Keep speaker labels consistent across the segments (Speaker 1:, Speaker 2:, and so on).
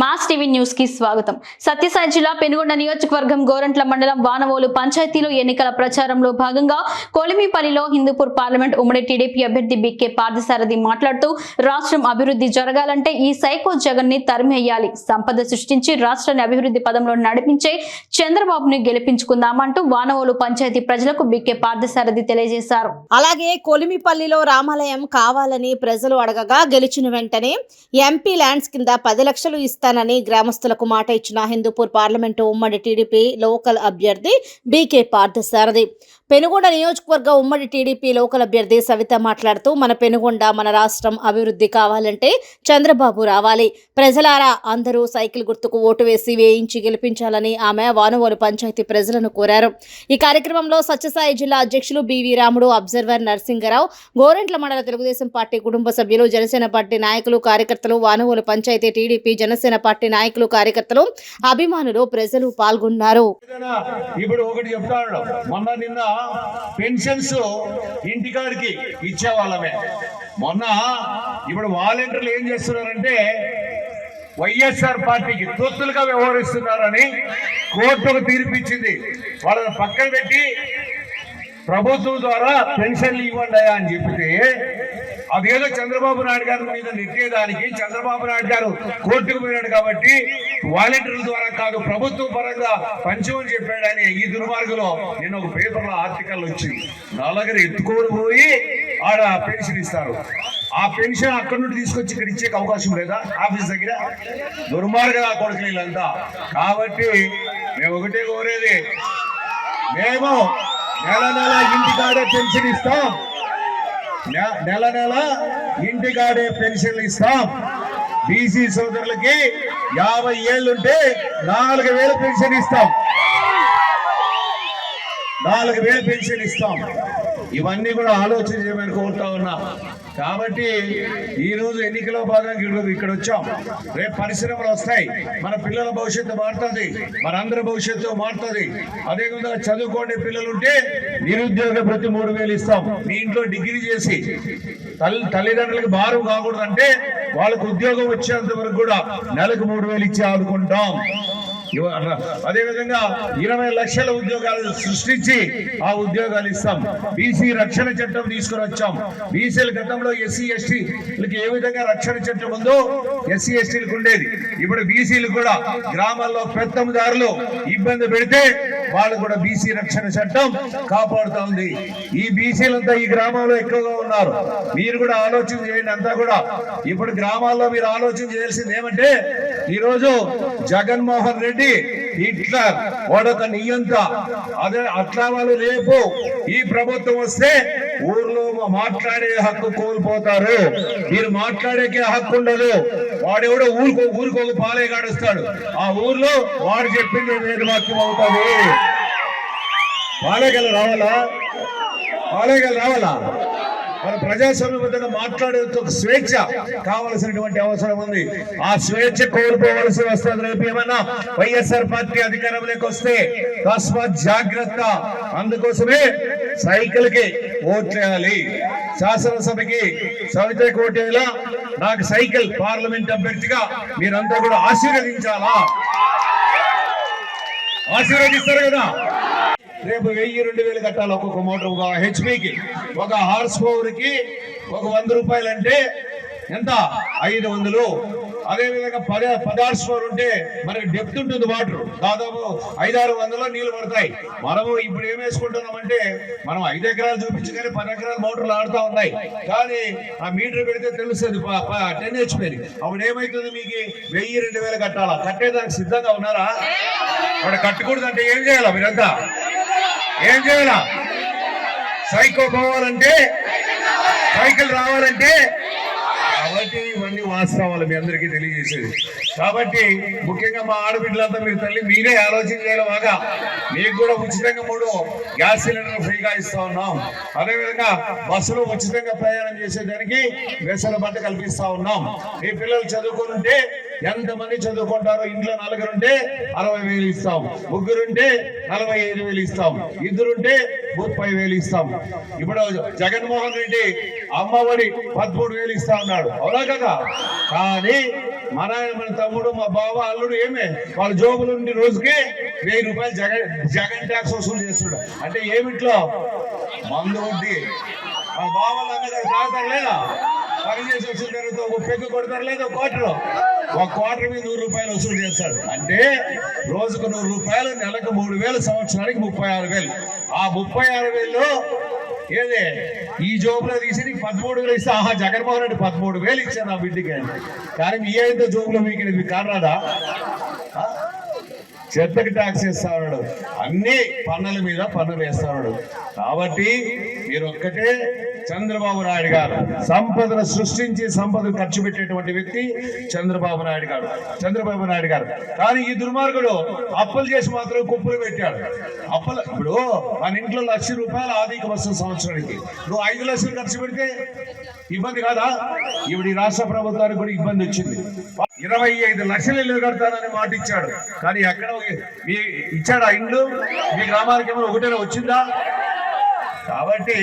Speaker 1: Mass TV న్యూస్కి స్వాగతం. సత్యసాయి జిల్లా పెనుగొండ నియోజకవర్గం గోరంట్ల మండలం వానవోలు పంచాయతీలో ఎన్నికల ప్రచారంలో భాగంగా కొలిమిపల్లిలో హిందూపూర్ పార్లమెంట్ ఉమ్మడి టీడీపీ అభ్యర్థి బికే పార్థసారథి మాట్లాడుతూ రాష్ట్రం అభివృద్ధి జరగాలంటే ఈ సైకో జగన్ని తరిమేయాలి సంపద సృష్టించి రాష్ట్రాన్ని అభివృద్ధి పదంలో నడిపించే చంద్రబాబుని గెలిపించుకుందామంటూ వానవోలు పంచాయతీ ప్రజలకు బికే పార్థసారథి తెలియజేశారు.
Speaker 2: అలాగే కొలిమిపల్లిలో రామాలయం కావాలని ప్రజలు అడగగా గెలిచిన వెంటనే ఎంపీ ల్యాండ్స్ కింద పది లక్షలు ఇస్తారు. చేస్తానని గ్రామస్తులకు మాట ఇచ్చిన హిందూపూర్ పార్లమెంటు ఉమ్మడి టీడీపీ లోకల్ అభ్యర్థి బీకే పార్థసారథి. పెనుగొండ నియోజకవర్గ ఉమ్మడి టీడీపీ లోకల్ అభ్యర్థి సవిత మాట్లాడుతూ మన పెనుగొండ మన రాష్ట్రం అభివృద్ధి కావాలంటే చంద్రబాబు రావాలి. ప్రజలారా అందరూ సైకిల్ గుర్తుకు ఓటు వేసి వేయించి గెలిపించాలని ఆమె వానువోలు పంచాయతీ ప్రజలను కోరారు. ఈ కార్యక్రమంలో సత్యసాయి జిల్లా అధ్యక్షులు బివి రాముడు అబ్జర్వర్ నరసింగరావు గోరెంట్ల మండల తెలుగుదేశం పార్టీ కుటుంబ సభ్యులు జనసేన పార్టీ నాయకులు కార్యకర్తలు వానువోలు పంచాయతీ టీడీపీ జనసేన పార్టీ నాయకులు కార్యకర్తలు అభిమానులు ప్రజలు పాల్గొన్నారు.
Speaker 3: ఇప్పుడు ఒకటి చెప్తాడు మొన్న నిన్న పెన్షన్స్ ఇంటికాడికి ఇచ్చేవాళ్ళమే. మొన్న ఇప్పుడు వాలంటీర్లు ఏం చేస్తున్నారంటే వైఎస్ఆర్ పార్టీకి తొత్తులుగా వ్యవహరిస్తున్నారని కోర్టు ఒక తీర్పు ఇచ్చింది వాళ్ళని పక్కన పెట్టి ప్రభుత్వం ద్వారా పెన్షన్లు ఇవ్వండి అని చెప్తే అదేదో చంద్రబాబు నాయుడు గారి మీద నెట్టేదానికి చంద్రబాబు నాయుడు గారు కోర్టుకు పోయినాడు కాబట్టి వాలంటీర్ల ద్వారా కాదు ప్రభుత్వ పరంగా పంచమని చెప్పాడని ఈ దుర్మార్గంలో నేను ఒక పేపర్లో ఆర్టికల్ వచ్చింది. నలగరు ఎత్తుకొని పోయి ఆడ పెన్షన్ ఇస్తారు. ఆ పెన్షన్ అక్కడి నుండి తీసుకొచ్చి ఇక్కడ ఇచ్చే అవకాశం లేదా? ఆఫీస్ దగ్గర? దుర్మార్గ కొడుకులు వీళ్ళంతా. కాబట్టి మేము ఒకటే కోరేది మేము నెల నెల ఇంటికాడే పెన్షన్ ఇస్తాం. నె- నెల నెల ఇంటికాడే పెన్షన్లు ఇస్తాం. బీసీ సోదరులకి యాభై ఏళ్ళుంటే నాలుగు వేలు పెన్షన్ ఇస్తాం. నాలుగు వేలు పెన్షన్ ఇస్తాం. ఇవన్నీ కూడా ఆలోచన చేయమని కోరుతా ఉన్నా. కాబట్టి ఈ రోజు ఎన్నికలో భాగంగా ఈరోజు ఇక్కడ వచ్చాం. రేపు పరిశ్రమలు వస్తాయి. మన పిల్లల భవిష్యత్తు మారుతుంది. మన అందరి భవిష్యత్తు మారుతుంది. అదేవిధంగా చదువుకోండి పిల్లలుంటే నిరుద్యోగ ప్రతి మూడు వేలు ఇస్తాం. మీ ఇంట్లో డిగ్రీ చేసి తల్లి తల్లిదండ్రులకు భారం కాకూడదంటే వాళ్ళకు ఉద్యోగం వచ్చేంత వరకు కూడా నెలకు మూడు వేలు ఇచ్చి ఆదుకుంటాం. ఇవ- అదే విధంగా ఇరవై లక్షల ఉద్యోగాలు సృష్టించి ఆ ఉద్యోగాలు ఇస్తాం. బీసీ రక్షణ చట్టం తీసుకుని వచ్చాం బీసీల గతంలో ఎస్సీ ఎస్టీలకి ఏ విధంగా రక్షణ చట్టం ఉందో ఎస్సీ ఎస్టీలకు ఉండేది. ఇప్పుడు బీసీలు కూడా గ్రామాల్లో పెత్తందారులు ఇబ్బంది పెడితే వాళ్ళు కూడా బీసీ రక్షణ చట్టం కాపాడుతా ఉంది ఈ బీసీలంతా ఈ గ్రామంలో ఎక్కువగా ఉన్నారు. మీరు కూడా ఆలోచన చేయండి అంతా కూడా. ఇప్పుడు గ్రామాల్లో మీరు ఆలోచన చేయాల్సింది ఏమంటే ఈరోజు జగన్మోహన్ రెడ్డి హిట్లర్ వాడొక నియంత అదే అట్లా వాళ్ళు రేపు ఈ ప్రభుత్వం వస్తే ఊర్లో మాట్లాడే హక్కు కోల్పోతారు. మీరు మాట్లాడేకే హక్కు ఉండదు. వాడెవడో ఊరుకో ఊరికో పాలే గాడుస్తాడు. ఆ ఊర్లో వాడు చెప్పింది వేదవాక్యం అవుతుంది. పాలేగల రావాలా? పాలేగల రావాలా? మన ప్రజాస్వామ్యబద్ధంగా మాట్లాడే ఒక స్వేచ్ఛ కావలసినటువంటి అవసరం ఉంది. ఆ స్వేచ్ఛ కోల్పోవలసి వస్తుంది. రేపు ఏమన్నా వైఎస్ఆర్ పార్టీ అధికారంలోకి వస్తే తస్మాత్ జాగ్రత్త. అందుకోసమే సైకిల్కి ఓట్లేయాలి. శాసనసభకి సవితకి ఓటేలా నాకు సైకిల్ పార్లమెంట్ అభ్యర్థిగా మీరంతా కూడా ఆశీర్వదించాలా? ఆశీర్వదిస్తారు కదా? రేపు వెయ్యి రెండు వేలు కట్టాలి ఒక్కొక్క మోటార్ ఒక హెచ్పికి ఒక హార్స్ పవర్కి ఒక వంద రూపాయలు అంటే ఎంత? ఐదు వందలు. అదే విధంగా పద పది హార్స్ పవర్ ఉంటే మనకి డెప్త్ ఉంటుంది వాటర్. దాదాపు ఐదారు వందలు నీళ్ళు పడతాయి. మనము ఇప్పుడు ఏం వేసుకుంటున్నామంటే మనం ఐదు ఎకరాలు చూపించి కానీ పది ఎకరాల మోటార్లు ఆడుతా ఉన్నాయి. కానీ ఆ మీటర్ పెడితే తెలుస్తుంది టెన్ హెచ్పి అప్పుడు ఏమైతుంది మీకు? వెయ్యి రెండు వేలు కట్టాలా? కట్టేదానికి సిద్ధంగా ఉన్నారా? వాడు కట్టకూడదంటే ఏం చేయాలా మీరంతా? ఏం చేయాలా? సైకో పోవాలంటే సైకిల్ రావాలంటే కాబట్టి ఇవన్నీ వాస్తవాలు మీ అందరికీ తెలియజేసేది. కాబట్టి ముఖ్యంగా మా ఆడబిడ్డలంతా మీరు తల్లి మీరే ఆలోచన చేయాలి బాగా. మీకు కూడా ఉచితంగా మూడు గ్యాస్ సిలిండర్ ఫ్రీగా ఇస్తా ఉన్నాం. అదేవిధంగా బస్సులో ఉచితంగా ప్రయాణం చేసేదానికి వెసలుబాటు కల్పిస్తా ఉన్నాం. మీ పిల్లలు చదువుకుంటే ఎంతమంది చదువుకుంటారో ఇంట్లో నలుగురుంటే అరవై వేలు ఇస్తాం. ముగ్గురుంటే నలభై ఐదు వేలు ఇస్తాం. ఇద్దరుంటే ముప్పై వేలు ఇస్తాం. ఇప్పుడు జగన్మోహన్ రెడ్డి అమ్మఒడి పదమూడు వేలు ఇస్తా ఉన్నాడు అవునా కదా? కానీ మన మన తమ్ముడు మా బావ అల్లుడు ఏమే? వాళ్ళ జోబులు ఉండి రోజుకి వెయ్యి రూపాయలు జగన్ జగన్ ట్యాక్స్ వసూలు చేస్తున్నాడు. అంటే ఏమిట్లో మందు వడ్డీ మా బావలు అన్నగారు తాగుతారు లేదా పని చేసి వచ్చిన తర్వాత ఒక పెగ్గు కొడతారు లేదా? కోటలో. ఒక క్వార్టర్ మీద నూరు రూపాయలు వసూలు చేస్తాడు అంటే రోజుకు నూరు రూపాయలు నెలకు మూడు వేలు సంవత్సరానికి ముప్పై ఆరు వేలు. ఆ ముప్పై ఆరు వేలు ఏదే? ఈ జోబులో తీసి నీకు పదమూడు వేలు ఇస్తే. ఆహా జగన్మోహన్ రెడ్డి పదమూడు వేలు ఇచ్చాను నా బిడ్డకి అని కానీ మీ అయితే జోబులో మీకు ఇది కాదా చెత్తకి ట్యాక్స్ వేస్తా అన్ని పన్నుల మీద పన్నులు వేస్తాడు కాబట్టి మీరు ఒక్కటే చంద్రబాబు నాయుడు గారు సంపదను సృష్టించి సంపదను ఖర్చు పెట్టేటువంటి వ్యక్తి చంద్రబాబు నాయుడు గారు. చంద్రబాబు నాయుడు గారు. కానీ ఈ దుర్మార్గుడు అప్పులు చేసి మాత్రం కుప్పలు పెట్టాడు. అప్పులు ఇప్పుడు మన ఇంట్లో లక్ష రూపాయలు ఆర్థిక వస్తుంది సంవత్సరానికి. నువ్వు ఐదు లక్షలు ఖర్చు పెడితే ఇబ్బంది కాదా? ఇప్పుడు ఈ రాష్ట్ర ప్రభుత్వానికి కూడా ఇబ్బంది వచ్చింది. ఇరవై ఐదు లక్షలు ఇల్లు కడతానని మాట ఇచ్చాడు. కానీ ఎక్కడ ఇచ్చాడు మీ ఇచ్చాడా ఇండ్లు మీ గ్రామానికి ఏమైనా ఒకటేనా వచ్చిందా? కాబట్టి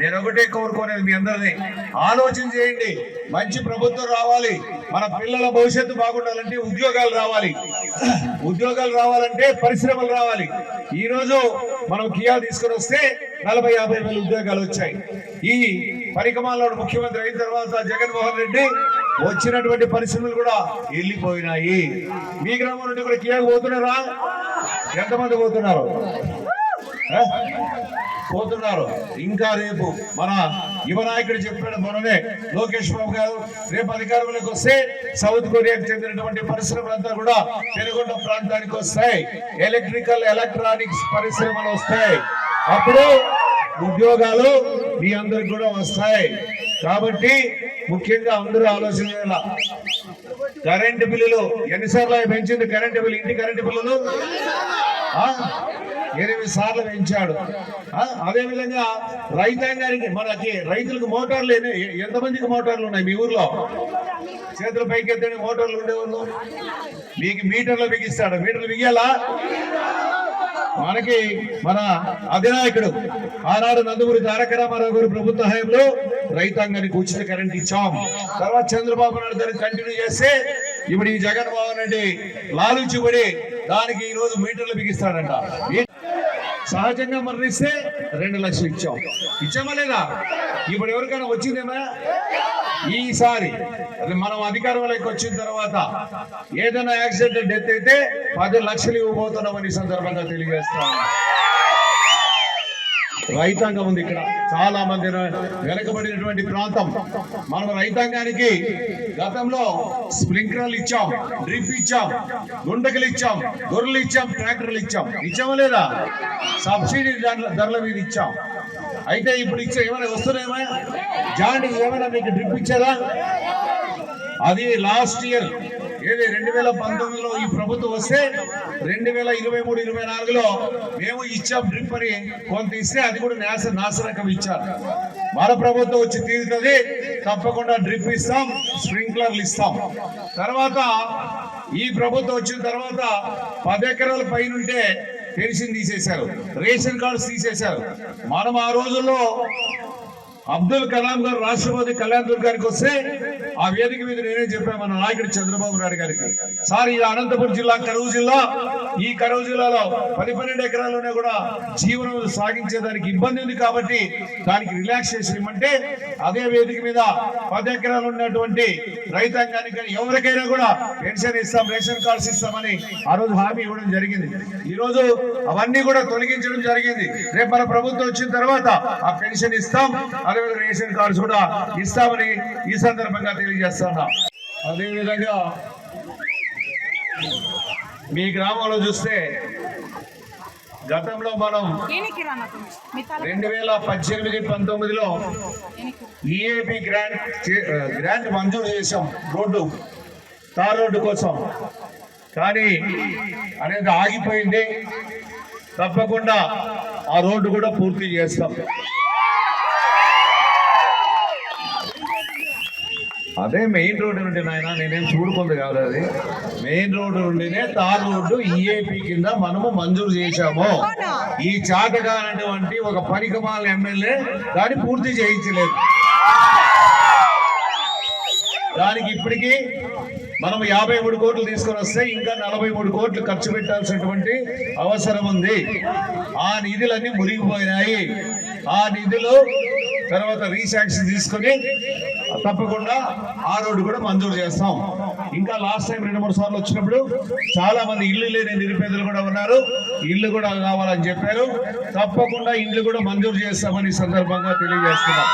Speaker 3: నేను ఒకటే కోరుకునేది మీ అందరినీ. ఆలోచన చేయండి. మంచి ప్రభుత్వం రావాలి. మన పిల్లల భవిష్యత్తు బాగుండాలంటే ఉద్యోగాలు రావాలి. ఉద్యోగాలు రావాలంటే పరిశ్రమలు రావాలి. ఈ రోజు మనం కియా తీసుకొని వస్తే నలభై యాభై వేల ఉద్యోగాలు వచ్చాయి. ఈ పరికమాల్లో ముఖ్యమంత్రి అయిన తర్వాత జగన్మోహన్ రెడ్డి వచ్చినటువంటి పరిశ్రమలు కూడా వెళ్ళిపోయినాయి మీ గ్రామం నుండి కూడా కియాకు పోతున్నారా? ఎంతమంది పోతున్నారు? పోతున్నారు. ఇంకా రేపు మన యువ నాయకుడు చెప్పాడు మొన్ననే లోకేష్ బాబు గారు రేపు అధికారంలోకి వస్తే సౌత్ కొరియాకు చెందినటువంటి పరిశ్రమలంతా కూడా పెనుగొండ ప్రాంతానికి వస్తాయి. ఎలక్ట్రికల్ ఎలక్ట్రానిక్స్ పరిశ్రమలు వస్తాయి. అప్పుడు ఉద్యోగాలు మీ అందరికి కూడా వస్తాయి. కాబట్టి ముఖ్యంగా అందరూ ఆలోచన చేయాల? కరెంటు బిల్లులు ఎన్నిసార్లు పెంచింది? కరెంటు బిల్లు ఇంటి కరెంటు బిల్లులు? ఎనిమిది సార్లు పెంచాడు అదే విధంగా రైతాంగానికి మనకి రైతులకు మోటార్లు లేని ఎంతమందికి మోటార్లు ఉన్నాయి మీ ఊర్లో? చేతుల పైకి ఎత్తండి మోటార్లు ఉండేవాళ్ళు. మీకు మీటర్లు బిగిస్తాడు. మీటర్లు బిగియాలా? మనకి మన అధినాయకుడు ఆనాడు నందమూరి తారక రామారావు గారు ప్రభుత్వ హయాంలో రైతాంగానికి ఉచిత కరెంట్ ఇచ్చాం. తర్వాత చంద్రబాబు నాయుడు గారు కంటిన్యూ చేస్తే ఇప్పుడు ఈ జగన్మోహన్ రెడ్డి లాలుచిబడి దానికి ఈ రోజు మీటర్లు బిగిస్తాడంట. సహజంగా మరణిస్తే రెండు లక్షలు ఇచ్చాం. ఇచ్చామా లేదా? ఇప్పుడు ఎవరికైనా వచ్చిందేమా? ఈసారి. అది మనం అధికారంలోకి వచ్చిన తర్వాత ఏదైనా యాక్సిడెంట్ డెత్ అయితే పది లక్షలు ఇవ్వబోతున్నామని సందర్భంగా తెలియజేస్తాం రైతాంగం ఉంది ఇక్కడ. చాలా మంది వెనకబడినటువంటి ప్రాంతం. మనం రైతాంగానికి గతంలో స్ప్రింక్లర్లు ఇచ్చాం డ్రిప్ ఇచ్చాం గుండకలు ఇచ్చాం గొర్రెలు ఇచ్చాం ట్రాక్టర్లు ఇచ్చాం. ఇచ్చామా లేదా? సబ్సిడీ ధరల- మీద ఇచ్చాం. అయితే ఇప్పుడు ఇచ్చే ఏమైనా వస్తున్నాయేమో జాండీ ఏమైనా మీకు డ్రిప్ ఇచ్చారా? అది లాస్ట్ ఇయర్ ఏది? రెండు వేల పంతొమ్మిదిలో ఈ ప్రభుత్వం వస్తే రెండు వేల ఇరవై మూడు ఇరవై నాలుగులో మేము ఇచ్చాం డ్రిప్ అని కొంత ఇస్తే అది కూడా నాశ నాశరకం ఇచ్చారు. మన ప్రభుత్వం వచ్చి తీరుతుంది తప్పకుండా డ్రిప్ ఇస్తాం స్ప్రింక్లర్లు ఇస్తాం. తర్వాత ఈ ప్రభుత్వం వచ్చిన తర్వాత పది ఎకరాల పైన ఉంటే పెన్షన్ తీసేశారు రేషన్ కార్డ్స్ తీసేశారు. మనం ఆ రోజుల్లో అబ్దుల్ కలాం గారు రాష్ట్రపతి కళ్యాణ్ దుర్గ్ గారికి వస్తే ఆ వేదిక మీద నేనే చెప్పాను? మన నాయకుడు చంద్రబాబు నాయుడు గారికి. సార్ ఇది అనంతపురం జిల్లా కరువు జిల్లా ఈ కరువు జిల్లాలో పది పన్నెండు ఎకరాల్లోనే కూడా జీవనం సాగించేదానికి ఇబ్బంది ఉంది కాబట్టి దానికి రిలాక్సేషన్ ఇవ్వమంటే అదే వేదిక మీద పది ఎకరాలు ఉన్నటువంటి రైతాంగానికి కానీ ఎవరికైనా కూడా పెన్షన్ ఇస్తాం రేషన్ కార్డ్స్ ఇస్తామని ఆ రోజు హామీ ఇవ్వడం జరిగింది. ఈ రోజు అవన్నీ కూడా తొలగించడం జరిగింది. రేపు మన ప్రభుత్వం వచ్చిన తర్వాత ఆ పెన్షన్ ఇస్తాం అదేవిధంగా రేషన్ కార్డ్స్ కూడా ఇస్తామని ఈ సందర్భంగా తెలియజేస్తున్నా. అదేవిధంగా మీ గ్రామంలో చూస్తే గతంలో మనం రెండు వేల పద్దెనిమిది పంతొమ్మిదిలో ఈఏపి గ్రాంట్ గ్రాంట్ మంజూరు చేశాం రోడ్డు తార్ రోడ్డు కోసం. కానీ అనేది ఆగిపోయింది. తప్పకుండా ఆ రోడ్డు కూడా పూర్తి చేస్తాం. అదే మెయిన్ రోడ్డు నుండి నాయన నేనేం చూడుకుంది కాదు అది. మెయిన్ రోడ్డు నుండినే తార్ రోడ్డు ఈఏపీ కింద మనము మంజూరు చేశాము. ఈ చాటగానటువంటి ఒక పనికమాల ఎమ్మెల్యే దాన్ని పూర్తి చేయించలేదు. దానికి ఇప్పటికీ మనం యాభై మూడు కోట్లు తీసుకొని వస్తే ఇంకా నలభై మూడు కోట్లు ఖర్చు పెట్టాల్సినటువంటి అవసరం ఉంది. ఆ నిధులన్నీ మురిగిపోయినాయి ఆ నిధులు తర్వాత రీశాంక్షన్ తీసుకొని తప్పకుండా ఆ రోడ్డు కూడా మంజూరు చేస్తాం. ఇంకా లాస్ట్ టైం రెండు మూడు సార్లు వచ్చినప్పుడు చాలా మంది ఇల్లు లేని నిరుపేదలు కూడా ఉన్నారు. ఇల్లు కూడా కావాలని చెప్పారు. తప్పకుండా ఇల్లు కూడా మంజూరు చేస్తామని సందర్భంగా తెలియజేస్తున్నాం.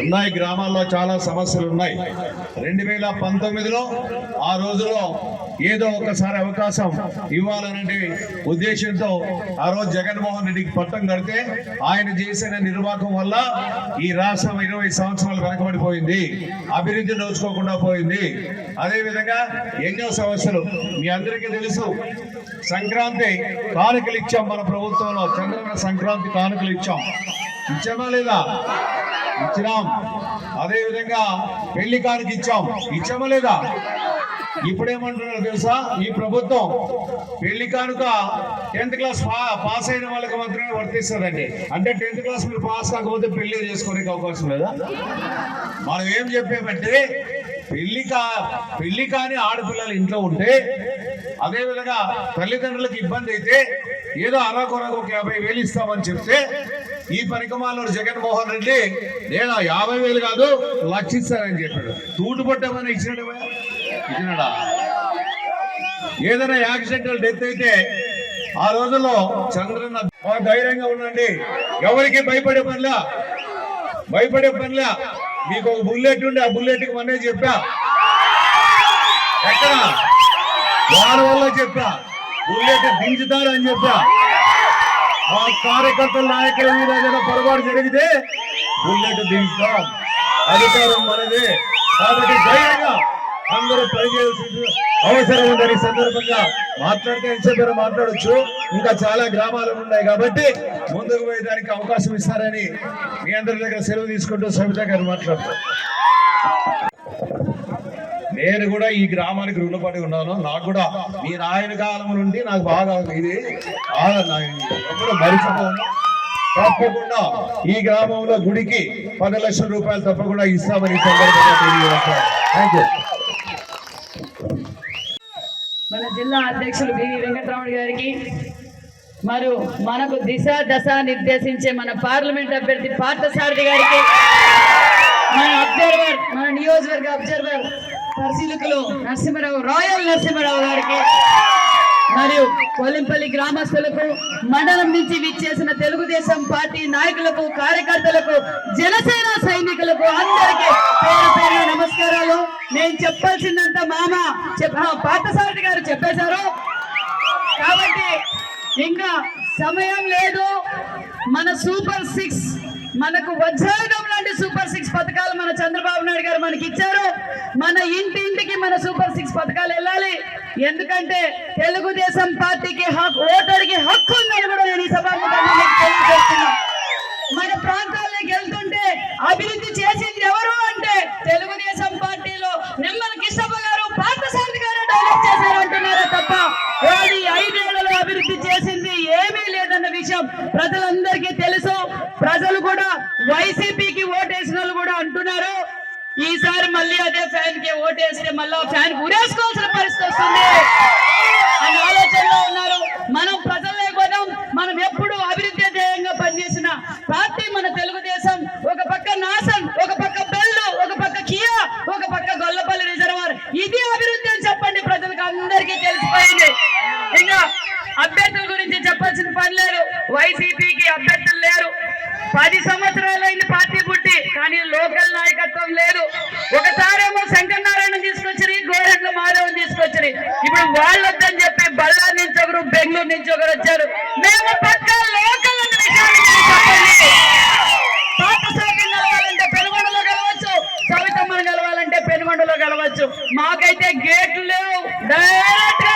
Speaker 3: ఉన్నాయి గ్రామాల్లో చాలా సమస్యలు ఉన్నాయి. రెండు వేల పంతొమ్మిదిలో ఆ రోజులో ఏదో ఒకసారి అవకాశం ఇవ్వాలనే ఉద్దేశంతో ఆ రోజు జగన్మోహన్ రెడ్డికి పట్టం కడితే ఆయన చేసిన నిర్వాహకం వల్ల ఈ రాష్ట్రం ఇరవై సంవత్సరాలు వెనకబడిపోయింది. అభివృద్ధి నోచుకోకుండా పోయింది. అదేవిధంగా ఎన్నో సమస్యలు మీ అందరికీ తెలుసు. సంక్రాంతి కానుకలు ఇచ్చాం మన ప్రభుత్వంలో. చంద్రబాబు సంక్రాంతి కానుకలు ఇచ్చాం. ఇచ్చామా లేదా? ఇచ్చినాం. అదేవిధంగా పెళ్ళి కానుక ఇచ్చాం. ఇచ్చామా లేదా? ఇప్పుడేమంటున్నారు తెలుసా? ఈ ప్రభుత్వం పెళ్ళి కానుక టెన్త్ క్లాస్ పాస్ అయిన వాళ్ళకి మాత్రమే వర్తిస్తుందండి. అంటే టెన్త్ క్లాస్ మీరు పాస్ కాకపోతే పెళ్ళి చేసుకోడానికి అవకాశం లేదా? మనం ఏం చెప్పామంటే పెళ్ళి కా పెళ్ళి కాని ఆడపిల్లలు ఇంట్లో ఉంటే అదే విధంగా తల్లిదండ్రులకు ఇబ్బంది అయితే ఏదో అరకొరకు ఒక యాభై వేలు ఇస్తామని చెప్తే ఈ పనికమాలో జగన్మోహన్ రెడ్డి నేను యాభై వేలు కాదు లక్షిస్తానని చెప్పాడు. తూటు పట్టమని ఇచ్చినాడా ఏదైనా యాక్సిడెంటల్ డెత్ అయితే ఆ రోజుల్లో చంద్రన్న బాగా ధైర్యంగా ఉండండి. ఎవరికి భయపడే పనిలా? భయపడే పనిలా? మీకు ఒక బుల్లెట్ ఉండి ఆ బుల్లెట్కి చెప్పా. ఎక్కడ? వారి వల్ల చెప్పా. బుల్లెట్ దించుతారు అని చెప్పా. ఆ కార్యకర్తల నాయకుల మీద ఏదైనా పొరపాటు జరిగితే బుల్లెట్ దించుతాం. అధికారం మనదే. కాబట్టి ధైర్యంగా అందరూ పనిచేయాల్సిన అవసరం ఉందని సందర్భంగా మాట్లాడితే ఎంతసేపు మాట్లాడొచ్చు. ఇంకా చాలా గ్రామాలు ఉన్నాయి కాబట్టి ముందుకు పోయేదానికి అవకాశం ఇస్తారని మీ అందరి దగ్గర సెలవు తీసుకుంటూ సవిత గారు మాట్లాడతారు. నేను కూడా ఈ గ్రామానికి రుణపడి ఉన్నాను. నాకు కూడా మీ నాయన కాలం నుండి నాకు బాగా ఇది మరిచిపోను. తప్పకుండా ఈ గ్రామంలో గుడికి పది లక్షల రూపాయలు తప్పకుండా ఇస్తామని సందర్భంగా తెలియజేస్తాను. థ్యాంక్ యూ
Speaker 4: మన జిల్లా అధ్యక్షులు బివి వెంకటరమణ గారికి. మరియు మనకు దిశ దశ నిర్దేశించే మన పార్లమెంట్ అభ్యర్థి పార్థసారథి గారికి మన అబ్జర్వర్ మన నియోజకవర్గ అబ్జర్వర్ పరిశీలకులు నరసింహరావు రాయల్ నరసింహరావు గారికి. మరియు కొలింపల్లి గ్రామస్తులకు మండలం నుంచి విచ్చేసిన తెలుగుదేశం పార్టీ నాయకులకు కార్యకర్తలకు జనసేన సైనికులకు అందరికీ పేరు పేరు నమస్కారాలు. నేను చెప్పాల్సిందంత మామ చెప్ పార్థసారథి గారు చెప్పేశారు. కాబట్టి ఇంకా సమయం లేదు. మన సూపర్ సిక్స్ మనకు వజ్రాయుధం లాంటి సూపర్ సిక్స్ పథకాలు మన చంద్రబాబు నాయుడు గారు మనకి ఇచ్చారు మన ఇంటింటికి మన సూపర్ సిక్స్ పథకాలు వెళ్ళాలి. ఎందుకంటే తెలుగుదేశం పార్టీకి హక్కు ఓటర్కి హక్కు ఉందని కూడా నేను ఈ తెలియజేస్తున్నా. మన ప్రాంతాల్లోకి వెళ్తుంటే అభివృద్ధి చేసింది ఎవరు అంటే తెలుగుదేశం పార్టీలో నిమ్మల కిష్టప్ప గారు పార్థసారథి గారు డైరెక్ట్ చేశారు అంటున్నారా తప్ప వాడి ఐదేళ్ళలో అభివృద్ధి చేసింది ఏమీ లేదన్న విషయం ప్రజలందరికీ తెలుసు. ప్రజలు కూడా వైసీపీకి ఓటేసిన వాళ్ళు కూడా అంటున్నారు. ఈసారి మళ్ళీ అదే ఫ్యాన్కి ఓటేస్తే మళ్ళీ ఫ్యాన్ ఉరేసుకో వస్తుంది. అనే ఆలోచనలో ఉన్నారు. మనం ప్రజలే కోసం మనం ఎప్పుడు అభివృద్ధి ధ్యేయంగా పనిచేసిన పార్టీ మన తెలుగుదేశం. ఒక పక్క నాసన్ ఒక పక్క బెల్లు ఒక పక్క కియా ఒక పక్క గొల్లపల్లి రిజర్వర్. ఇది అభివృద్ధి అని చెప్పండి ప్రజలకు అందరికీ తెలిసిపోయింది. ఇంకా అభ్యర్థుల గురించి చెప్పాల్సిన పని లేదు. వైసీపీకి అభ్యర్థులు లేరు. పది సంవత్సరాలు మాధవ్ ఇప్పుడు వాళ్ళొద్దని చెప్పి బళ్ళారి నుంచి ఒకరు బెంగళూరు నుంచి ఒకరు వచ్చారు. మేము పక్క లోకల్ అన్న విషయాన్ని చెప్పండి. పాత కలవాలంటే పెనుగొండలో కలవచ్చు. సవితమ్మను కలవాలంటే పెనుగొండలో కలవచ్చు. మాకైతే గేట్లు లేవు. డైరెక్ట్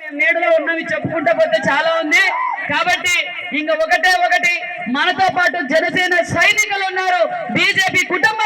Speaker 4: మేము నేడులో ఉన్నవి చెప్పుకుంటా పోతే చాలా ఉంది. కాబట్టి ఇంకా ఒకటే ఒకటి. మనతో పాటు జనసేన సైనికులు ఉన్నారు. బీజేపీ కుటుంబ